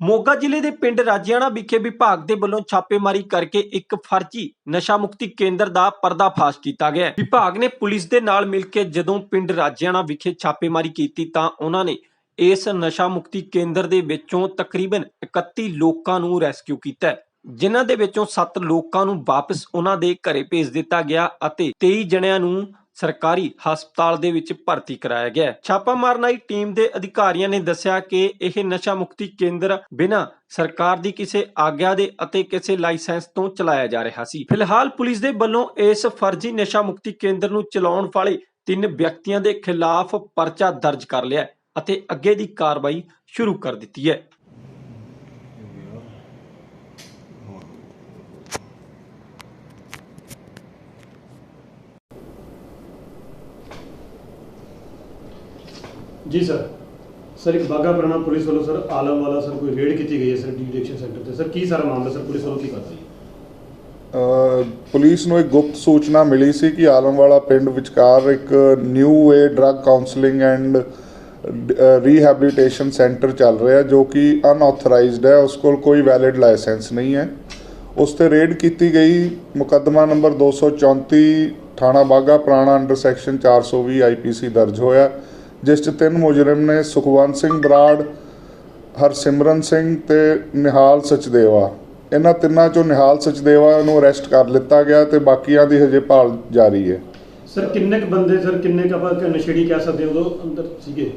ਮੋਗਾ ਜ਼ਿਲ੍ਹੇ ਦੇ ਪਿੰਡ ਰਾਜਿਆਣਾ ਵਿਖੇ ਵਿਭਾਗ ਦੇ ਵੱਲੋਂ ਛਾਪੇਮਾਰੀ ਕਰਕੇ ਇੱਕ ਫਰਜ਼ੀ ਨਸ਼ਾ ਮੁਕਤੀ ਕੇਂਦਰ ਦਾ ਪਰਦਾਫਾਸ਼ ਕੀਤਾ ਗਿਆ ਵਿਭਾਗ ਨੇ ਪੁਲਿਸ ਦੇ ਨਾਲ ਮਿਲ ਕੇ ਜਦੋਂ ਪਿੰਡ ਰਾਜਿਆਣਾ ਵਿਖੇ ਛਾਪੇਮਾਰੀ ਕੀਤੀ ਤਾਂ ਉਹਨਾਂ ਨੇ ਇਸ ਨਸ਼ਾ ਮੁਕਤੀ ਕੇਂਦਰ ਦੇ ਵਿੱਚੋਂ ਤਕਰੀਬਨ 31 ਲੋਕਾਂ ਨੂੰ ਰੈਸਕਿਊ ਕੀਤਾ ਜਿਨ੍ਹਾਂ ਦੇ ਵਿੱਚੋਂ 7 ਲੋਕਾਂ ਨੂੰ ਵਾਪਸ ਉਹਨਾਂ ਦੇ ਘਰੇ ਭੇਜ ਦਿੱਤਾ ਗਿਆ ਅਤੇ 23 ਜਣਿਆਂ ਨੂੰ ਸਰਕਾਰੀ ਹਸਪਤਾਲ ਦੇ ਵਿੱਚ ਭਰਤੀ ਕਰਾਇਆ ਗਿਆ ਹੈ। ਛਾਪਾ ਮਾਰਨ ਆਈ ਟੀਮ ਦੇ ਅਧਿਕਾਰੀਆਂ ਨੇ ਦੱਸਿਆ ਕਿ ਇਹ ਨਸ਼ਾ ਮੁਕਤੀ ਕੇਂਦਰ ਬਿਨਾਂ ਸਰਕਾਰ ਦੀ ਕਿਸੇ ਆਗਿਆ ਦੇ ਅਤੇ ਕਿਸੇ ਲਾਇਸੈਂਸ ਤੋਂ ਚਲਾਇਆ ਜਾ ਰਿਹਾ ਸੀ ਫਿਲਹਾਲ ਪੁਲਿਸ ਦੇ ਵੱਲੋਂ ਇਸ ਫਰਜ਼ੀ ਨਸ਼ਾ ਮੁਕਤੀ ਕੇਂਦਰ ਨੂੰ ਚਲਾਉਣ ਵਾਲੇ ਤਿੰਨ ਵਿਅਕਤੀਆਂ ਦੇ ਖਿਲਾਫ ਪਰਚਾ ਦਰਜ ਕਰ ਲਿਆ ਅਤੇ ਅੱਗੇ ਦੀ ਕਾਰਵਾਈ ਸ਼ੁਰੂ ਕਰ ਦਿੱਤੀ ਹੈ ਜੀ ਸਰ। ਸਰ, ਇੱਕ ਬਾਗਾ ਪੁਰਾਣਾ ਪੁਲਿਸ ਵੱਲੋਂ ਸਰ ਆਲਮ ਵਾਲਾ ਸਰ ਕੋਈ ਰੇਡ ਕੀਤੀ ਗਈ ਹੈ ਸਰ ਡਿਟੈਕਸ਼ਨ ਸੈਂਟਰ ਤੇ। ਸਰ, ਕੀ ਸਾਰਾ ਮਾਮਲਾ ਸਰ ਪੁਲਿਸ ਵੱਲੋਂ ਕੀ ਕਰਦੀ ਹੈ ਪੁਲਿਸ ਨੂੰ ਇੱਕ ਗੁਪਤ ਸੂਚਨਾ ਮਿਲੀ ਸੀ ਕਿ ਆਲਮਵਾਲਾ ਪਿੰਡ ਵਿਚਕਾਰ ਇੱਕ New Way drug counselling and rehabilitation centre ਚੱਲ ਰਿਹਾ ਜੋ ਕਿ ਅਨਆਥੋਰਾਈਜ਼ਡ ਹੈ। ਉਸ ਕੋਲ ਕੋਈ ਵੈਲਿਡ ਲਾਇਸੈਂਸ ਨਹੀਂ ਹੈ। ਉਸ ਤੇ ਰੇਡ ਕੀਤੀ ਗਈ। ਮੁਕੱਦਮਾ ਨੰਬਰ 234 ਥਾਣਾ ਬਾਗਾ ਪੁਰਾਣਾ ਅੰਡਰ ਸੈਕਸ਼ਨ 420 ਆਈਪੀਸੀ ਦਰਜ ਹੋਇਆ। ਜਿਸ 'ਚ ਤਿੰਨ ਮੁਜਰਮ ਨੇ ਸੁਖਵੰਤ ਸਿੰਘ ਬਰਾੜ ਹਰਸਿਮਰਨ ਸਿੰਘ ਤੇ ਨਿਹਾਲ ਸਚਦੇਵਾ। ਇਹਨਾਂ ਤਿੰਨਾਂ ਚੋਂ ਨਿਹਾਲ ਸਚਦੇਵਾ ਨੂੰ ਅਰੈਸਟ ਕਰ ਲਿੱਤਾ ਗਿਆ ਤੇ ਬਾਕੀਆਂ ਦੀ ਹਜੇ ਭਾਲ ਜਾਰੀ ਹੈ। ਸਰ ਕਿੰਨੇ ਕ ਬੰਦੇ ਸਰ ਕਿੰਨੇ ਕ ਆਪਾਂ ਨਸ਼ੇੜੀ ਕਹਿ ਸਕਦੇ ਉਦੋਂ ਅੰਦਰ ਸੀਗੇ?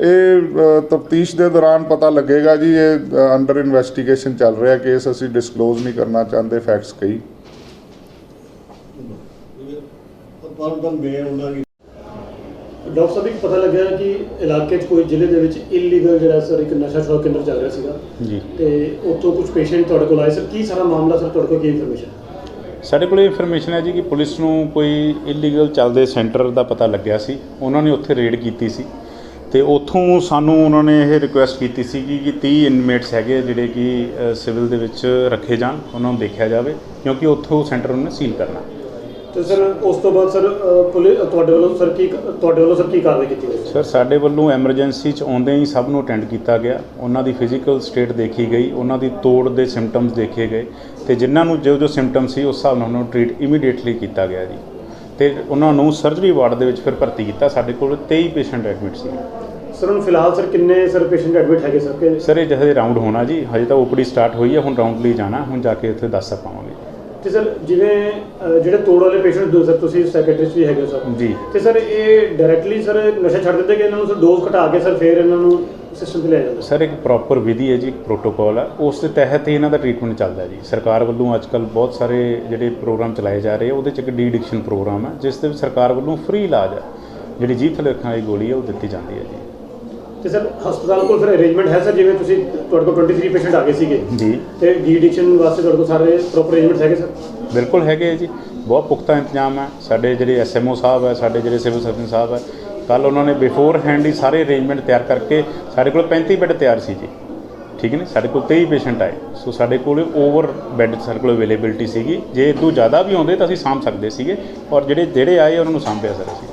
ਇਹ ਤਫਤੀਸ਼ ਦੇ ਦੌਰਾਨ ਪਤਾ ਲੱਗੇਗਾ ਜੀ ਇਹ ਅੰਡਰ ਇਨਵੈਸਟੀਗੇਸ਼ਨ ਚੱਲ ਰਿਹਾ ਕੇਸ ਅਸੀਂ ਡਿਸਕਲੋਜ਼ ਨਹੀਂ ਕਰਨਾ ਚਾਹੁੰਦੇ ਫੈਕਟਸ ਕਈ ਪਰਮਪਨ ਮੇਨ ਉਹਨਾਂ ਦੀ ਡਾਕਟਰ ਸਾਹਿਬ ਇੱਕ ਪਤਾ ਲੱਗਿਆ ਕਿ ਇਲਾਕੇ 'ਚ ਕੋਈ ਜ਼ਿਲ੍ਹੇ ਦੇ ਵਿੱਚ ਇਲੀਗਲ ਜਿਹੜਾ ਸਰ ਇੱਕ ਨਸ਼ਾ ਛੁਡਾਊ ਕੇਂਦਰ ਚੱਲ ਰਿਹਾ ਸੀਗਾ। ਜੀ। ਤੇ ਉੱਥੋਂ ਕੁਝ ਪੇਸ਼ੈਂਟ ਤੁਹਾਡੇ ਕੋਲ ਆਏ ਸਰ? ਕੀ ਸਾਰਾ ਮਾਮਲਾ ਸਰ ਤੁਹਾਡੇ ਕੋਲ ਕੀ ਇਨਫੋਰਮੇਸ਼ਨ ਸਾਡੇ ਕੋਲ ਇਨਫੋਰਮੇਸ਼ਨ ਹੈ ਜੀ ਕਿ ਪੁਲਿਸ ਨੂੰ ਕੋਈ ਇਲੀਗਲ ਚੱਲਦੇ ਸੈਂਟਰ ਦਾ ਪਤਾ ਲੱਗਿਆ ਸੀ। ਉਹਨਾਂ ਨੇ ਉੱਥੇ ਰੇਡ ਕੀਤੀ ਸੀ। ਤੇ ਉੱਥੋਂ ਸਾਨੂੰ ਉਹਨਾਂ ਨੇ ਇਹ ਰਿਕੁਐਸਟ ਕੀਤੀ ਸੀ ਕਿ ਕਿ 30 ਇਨਮੇਟਸ ਹੈਗੇ ਜਿਹੜੇ ਕਿ ਸਿਵਲ ਦੇ ਵਿੱਚ ਰੱਖੇ ਜਾਣ। ਉਹਨਾਂ ਨੂੰ ਦੇਖਿਆ ਜਾਵੇ ਕਿਉਂਕਿ ਉੱਥੋਂ ਸੈਂਟਰ ਉਹਨਾਂ ਨੇ ਸੀਲ ਕਰਨਾ। ਤੇ ਸਰ ਉਸ ਤੋਂ ਬਾਅਦ ਸਰ ਪੁਲਿਸ ਤੁਹਾਡੇ ਵੱਲੋਂ ਸਰ ਕੀ ਤੁਹਾਡੇ ਵੱਲੋਂ ਸਰ ਕੀ ਕਾਰਵਾਈ ਕੀਤੀ ਗਈ? ਸਰ ਸਾਡੇ ਵੱਲੋਂ ਐਮਰਜੈਂਸੀ ਚ ਆਉਂਦੇ ਹੀ ਸਭ ਨੂੰ ਅਟੈਂਡ ਕੀਤਾ ਗਿਆ। ਉਹਨਾਂ ਦੀ ਫਿਜ਼ੀਕਲ ਸਟੇਟ ਦੇਖੀ ਗਈ ਉਹਨਾਂ ਦੀ ਤੋੜ ਦੇ ਸਿੰਪਟਮਸ ਦੇਖੇ ਗਏ ਤੇ ਜਿਨ੍ਹਾਂ ਨੂੰ ਜੋ ਜੋ ਸਿੰਪਟਮ ਸੀ ਉਸ ਹਿਸਾਬ ਨਾਲ ਉਹਨਾਂ ਨੂੰ ਟ੍ਰੀਟ ਇਮੀਡੀਏਟਲੀ ਕੀਤਾ ਗਿਆ ਜੀ। ਤੇ ਉਹਨਾਂ ਨੂੰ ਸਰਜਰੀ ਵਾਰਡ ਦੇ ਵਿੱਚ ਫਿਰ ਭਰਤੀ ਕੀਤਾ। ਸਾਡੇ ਕੋਲ 23 ਪੇਸ਼ੈਂਟ ਐਡਮਿਟ ਸੀ। ਸਰ ਹੁਣ ਫਿਲਹਾਲ ਸਰ ਕਿੰਨੇ ਸਰ ਪੇਸ਼ੈਂਟ ਐਡਮਿਟ ਹੈਗੇ ਸਰ? ਕਿ ਸਰ ਇਹ ਜਿਹੇ ਰਾਉਂਡ ਹੋਣਾ ਜੀ। ਹਜੇ ਤਾਂ ਓਪੀਡੀ ਸਟਾਰਟ ਹੋਈ ਹੈ ਹੁਣ ਰਾਉਂਡ ਲਈ ਜਾਣਾ। ਹੁਣ ਜਾ ਕੇ ਉੱਥੇ ਦੱਸ ਪਾਵਾਂਗੇ ਤੇ ਸਰ ਜਿਵੇਂ ਜਿਹੜੇ ਤੋੜ ਵਾਲੇ ਪੇਸ਼ੈਂਟ ਦੋ ਸਰ ਤੁਸੀਂ ਸੈਕਟਰੀਸ ਵੀ ਹੈਗੇ ਸਰ। ਜੀ। ਤੇ ਸਰ ਇਹ ਡਾਇਰੈਕਟਲੀ ਸਰ ਨਸ਼ਾ ਛੱਡ ਦਿੰਦੇ ਕਿ ਇਹਨਾਂ ਨੂੰ ਸਰ ਡੋਜ਼ ਘਟਾ ਕੇ ਸਰ ਫਿਰ ਇਹਨਾਂ ਨੂੰ ਸਿਸਟਮ ਤੇ ਲਿਆ ਜਾਂਦਾ ਸਰ? ਇੱਕ ਪ੍ਰੋਪਰ ਵਿਧੀ ਹੈ ਜੀ ਇੱਕ ਪ੍ਰੋਟੋਕਾਲ ਹੈ ਉਸ ਦੇ ਤਹਿਤ ਹੀ ਇਹਨਾਂ ਦਾ ਟ੍ਰੀਟਮੈਂਟ ਚੱਲਦਾ ਜੀ। ਸਰਕਾਰ ਵੱਲੋਂ ਅੱਜ ਕੱਲ੍ਹ ਬਹੁਤ ਸਾਰੇ ਜਿਹੜੇ ਪ੍ਰੋਗਰਾਮ ਚਲਾਏ ਜਾ ਰਹੇ ਆ ਉਹਦੇ ਚ ਇੱਕ ਡੀ ਐਡਿਕਸ਼ਨ ਪ੍ਰੋਗਰਾਮ ਹੈ ਜਿਸ ਵਿੱਚ ਸਰਕਾਰ ਵੱਲੋਂ ਫ੍ਰੀ ਇਲਾਜ ਹੈ ਜਿਹੜੀ ਜੀਭ ਥੱਲੇ ਵਾਲੀ ਗੋਲੀ ਹੈ ਉਹ ਦਿੱਤੀ ਜਾਂਦੀ ਹੈ ਜੀ। ਤੇ ਸਰ ਹਸਪਤਾਲ ਕੋਲ ਫਿਰ ਅਰੇਂਜਮੈਂਟ ਹੈ ਸਰ ਜਿਵੇਂ ਤੁਸੀਂ ਤੁਹਾਡੇ ਕੋਲ 23 ਪੇਸ਼ੈਂਟ ਆ ਗਏ ਸੀਗੇ। ਜੀ। ਤੇ ਡੀ ਐਡਿਕਸ਼ਨ ਵਾਸਤੇ ਤੁਹਾਡੇ ਕੋਲ ਸਾਰੇ ਪ੍ਰੋਪਰ ਅਰੇਂਜਮੈਂਟ ਹੈਗੇ ਸਰ? ਬਿਲਕੁਲ ਹੈਗੇ ਹੈ ਜੀ। ਬਹੁਤ ਪੁਖਤਾ ਇੰਤਜ਼ਾਮ ਹੈ। ਸਾਡੇ ਜਿਹੜੇ ਐਸਐਮਓ ਸਾਹਿਬ ਹੈ ਸਾਡੇ ਜਿਹੜੇ ਸਿਵਲ ਸਰਜਨ ਸਾਹਿਬ ਹੈ ਕੱਲ ਉਹਨਾਂ ਨੇ ਬਿਫੋਰ ਹੈਂਡ ਹੀ ਸਾਰੇ ਅਰੇਂਜਮੈਂਟ ਤਿਆਰ ਕਰਕੇ ਸਾਡੇ ਕੋਲ 35 ਬੈੱਡ ਤਿਆਰ ਸੀ ਜੀ। ਠੀਕ ਹੈ ਨੇ? ਸਾਡੇ ਕੋਲ 23 ਪੇਸ਼ੈਂਟ ਆਏ। ਸੋ ਸਾਡੇ ਕੋਲ ਓਵਰ ਬੈੱਡ ਸਾਡੇ ਕੋਲ ਅਵੇਲੇਬਿਲਟੀ ਸੀਗੀ। ਜੇ ਇਦੋਂ ਜ਼ਿਆਦਾ ਵੀ ਆਉਂਦੇ ਤਾਂ ਅਸੀਂ ਸਾਂਭ ਸਕਦੇ ਸੀਗੇ। ਔਰ ਜਿਹੜੇ ਜਿਹੜੇ ਆਏ ਉਹਨਾਂ ਨੂੰ ਸਾਂਭਿਆ ਸਰ ਅਸੀਂ।